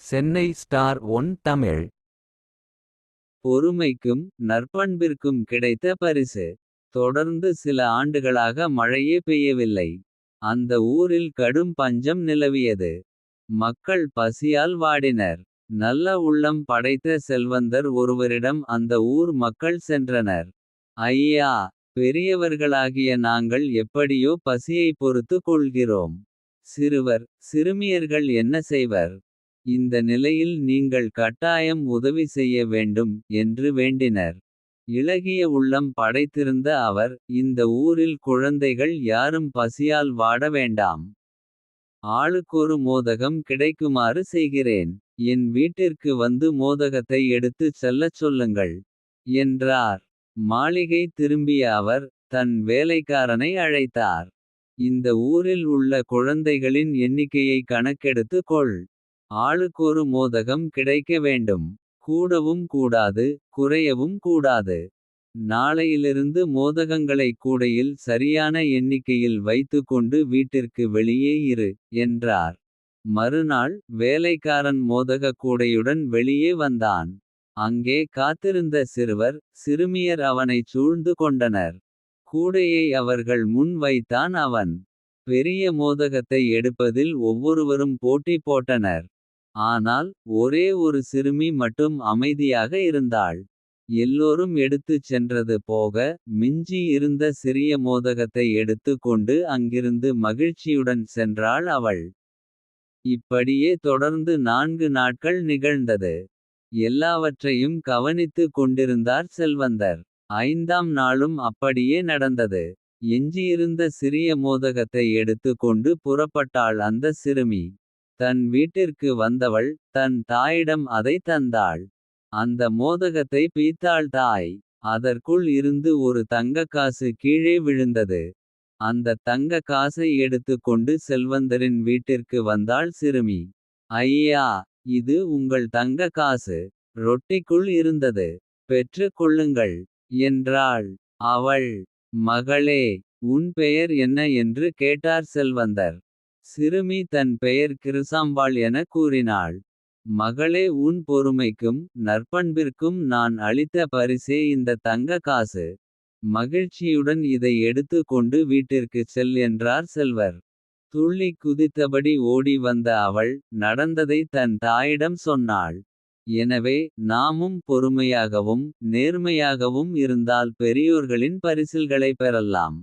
Chennai star one Tamil. பொறுமைக்கும் நற்பண்பிற்கும் கிடைத்த பரிசு. தொடர்ந்து சில ஆண்டுகளாக மழையே பெய்யவில்லை. அந்த ஊரில் கடும் பஞ்சம் நிலவியது. மக்கள் பசியால் வாடினர். நல்ல உள்ளம் படைத்த செல்வந்தர் ஒருவரிடம் அந்த ஊர் மக்கள் சென்றனர். ஐயா பெரியவர்களாகிய நாங்கள் எப்படியோ பசியை பொறுத்து கொள்கிறோம். சிறுவர் சிறுமியர்கள் என்ன செய்வர். இந்த நிலையில் நீங்கள் கட்டாயம் உதவி செய்ய வேண்டும். என்று வேண்டினர். இளகிய உள்ளம் படைத்திருந்த அவர். இந்த ஊரில் குழந்தைகள் யாரும் பசியால் வாட வேண்டாம். ஆளுக்கொரு மோதகம் கிடைக்குமாறு செய்கிறேன். என் வீட்டிற்கு வந்து மோதகத்தை எடுத்துச் செல்லச் சொல்லுங்கள். என்றார். மாளிகை திரும்பிய அவர் தன் வேலைக்காரனை அழைத்தார். இந்த ஊரில் உள்ள குழந்தைகளின் எண்ணிக்கையை கணக்கெடுத்து கொள். ஆளுக்கொரு மோதகம் கிடைக்க வேண்டும். கூடவும் கூடாது குறையவும் கூடாது. நாளையிலிருந்து மோதகங்களை கூடையில் சரியான எண்ணிக்கையில் வைத்துக்கொண்டு வீட்டிற்கு வெளியே இரு. என்றார். மறுநாள் வேலைக்காரன் மோதக கூடையுடன் வெளியே வந்தான். அங்கே காத்திருந்த சிறுவர் சிறுமியர் அவனைச் சூழ்ந்து கொண்டனர். கூடையை அவர்கள் முன் வைத்தான் அவன். பெரிய மோதகத்தை எடுப்பதில் ஒவ்வொருவரும் போட்டி போட்டனர். ஆனால் ஒரே ஒரு சிறுமி மட்டும் அமைதியாக இருந்தாள். எல்லோரும் எடுத்துச் சென்றது போக மிஞ்சி இருந்த சிறிய மோதகத்தை எடுத்து கொண்டு அங்கிருந்து மகிழ்ச்சியுடன் சென்றாள் அவள். இப்படியே தொடர்ந்து நான்கு நாட்கள் நிகழ்ந்தது. எல்லாவற்றையும் கவனித்து கொண்டிருந்தார் செல்வந்தர். ஐந்தாம் நாளும் அப்படியே நடந்தது. எஞ்சியிருந்த சிறிய மோதகத்தை எடுத்து கொண்டு புறப்பட்டாள் அந்த சிறுமி. தன் வீட்டிற்கு வந்தவள் தன் தாயிடம் அதை தந்தாள். அந்த மோதகத்தை பீத்தாள் தாய். அதற்குள் இருந்து ஒரு தங்கக்காசு கீழே விழுந்தது. அந்த தங்க காசை எடுத்து கொண்டு செல்வந்தரின் வீட்டிற்கு வந்தாள் சிறுமி. ஐயா இது உங்கள் தங்க காசு. ரொட்டிக்குள் இருந்தது. பெற்று கொள்ளுங்கள். என்றாள் அவள். மகளே உன் பெயர் என்ன என்று கேட்டார் செல்வந்தர். சிறுமி தன் பெயர் கிருசாம்பாள் என கூறினாள். மகளே உன் பொறுமைக்கும் நற்பண்பிற்கும் நான் அளித்த பரிசே இந்த தங்க காசு. மகிழ்ச்சியுடன் இதை எடுத்து கொண்டு வீட்டிற்குச் செல் என்றார் செல்வர். துள்ளி குதித்தபடி ஓடி வந்த அவள் நடந்ததை தன் தாயிடம் சொன்னாள். எனவே நாமும் பொறுமையாகவும் நேர்மையாகவும் இருந்தால் பெரியோர்களின் பரிசில்களை பெறலாம்.